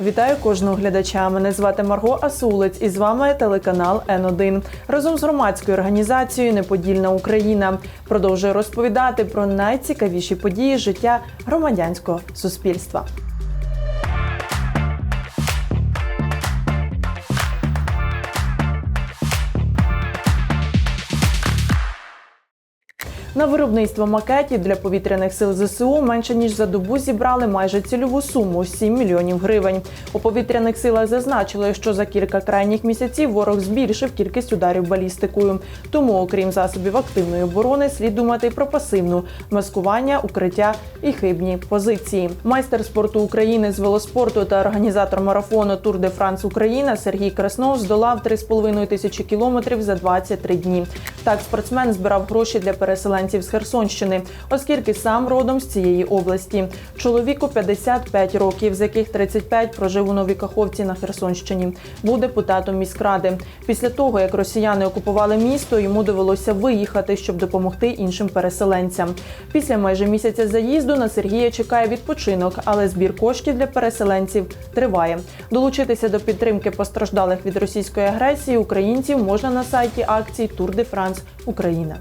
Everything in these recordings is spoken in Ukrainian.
Вітаю кожного глядача. Мене звати Марго Асулець, і з вами телеканал Н1. Разом з громадською організацією Неподільна Україна продовжує розповідати про найцікавіші події життя громадянського суспільства. На виробництво макетів для повітряних сил ЗСУ менше ніж за добу зібрали майже цільову суму 7 мільйонів гривень. У повітряних силах зазначили, що за кілька крайніх місяців ворог збільшив кількість ударів балістикою. Тому, окрім засобів активної оборони, слід думати про пасивну маскування, укриття і хибні позиції. Майстер спорту України з велоспорту та організатор марафону Тур де Франс Україна Сергій Краснов здолав 3,5 тисячі кілометрів за 23 дні. Так, спортсмен збирав гроші для переселенців з Херсонщини, оскільки сам родом з цієї області. Чоловіку 55 років, з яких 35 прожив у Новій Каховці на Херсонщині. Був депутатом міськради. Після того, як росіяни окупували місто, йому довелося виїхати, щоб допомогти іншим переселенцям. Після майже місяця заїзду на Сергія чекає відпочинок, але збір коштів для переселенців триває. Долучитися до підтримки постраждалих від російської агресії українців можна на сайті акції Тур де Франс Україна.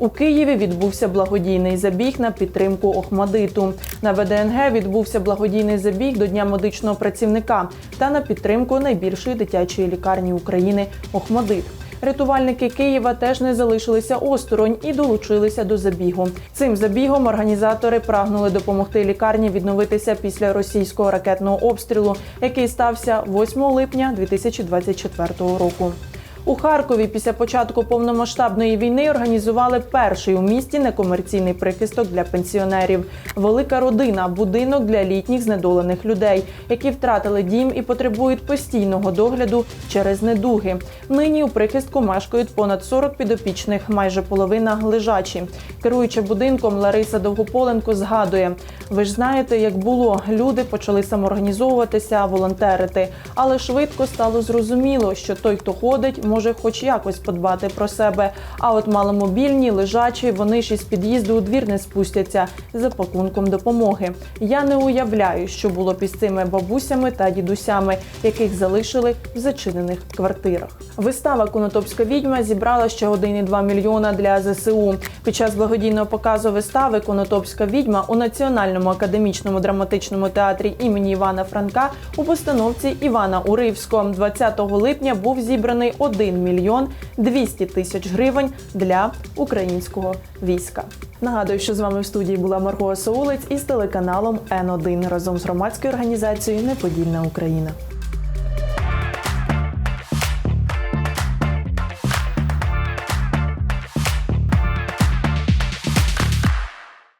У Києві відбувся благодійний забіг на підтримку Охмадиту. На ВДНГ відбувся благодійний забіг до Дня медичного працівника та на підтримку найбільшої дитячої лікарні України Охмадит. Рятувальники Києва теж не залишилися осторонь і долучилися до забігу. Цим забігом організатори прагнули допомогти лікарні відновитися після російського ракетного обстрілу, який стався 8 липня 2024 року. У Харкові після початку повномасштабної війни організували перший у місті некомерційний прихисток для пенсіонерів. Велика родина будинок для літніх знедолених людей, які втратили дім і потребують постійного догляду через недуги. Нині у прихистку мешкають понад 40 підопічних, майже половина лежачі. Керуючи будинком, Лариса Довгополенко згадує: ви ж знаєте, як було, люди почали самоорганізовуватися, волонтерити, але швидко стало зрозуміло, що той, хто ходить, може хоч якось подбати про себе. А от маломобільні, лежачі, вони ж із під'їзду у двір не спустяться за пакунком допомоги. Я не уявляю, що було із цими бабусями та дідусями, яких залишили в зачинених квартирах. Вистава Конотопська відьма зібрала ще 1,2 мільйона для ЗСУ. Під час благодійного показу вистави Конотопська відьма у Національному академічному драматичному театрі імені Івана Франка у постановці Івана Уривського 20 липня був зібраний 1 мільйон 200 тисяч гривень для українського війська. Нагадую, що з вами в студії була Марго Саулець із телеканалом Н1 разом з громадською організацією Неподільна Україна.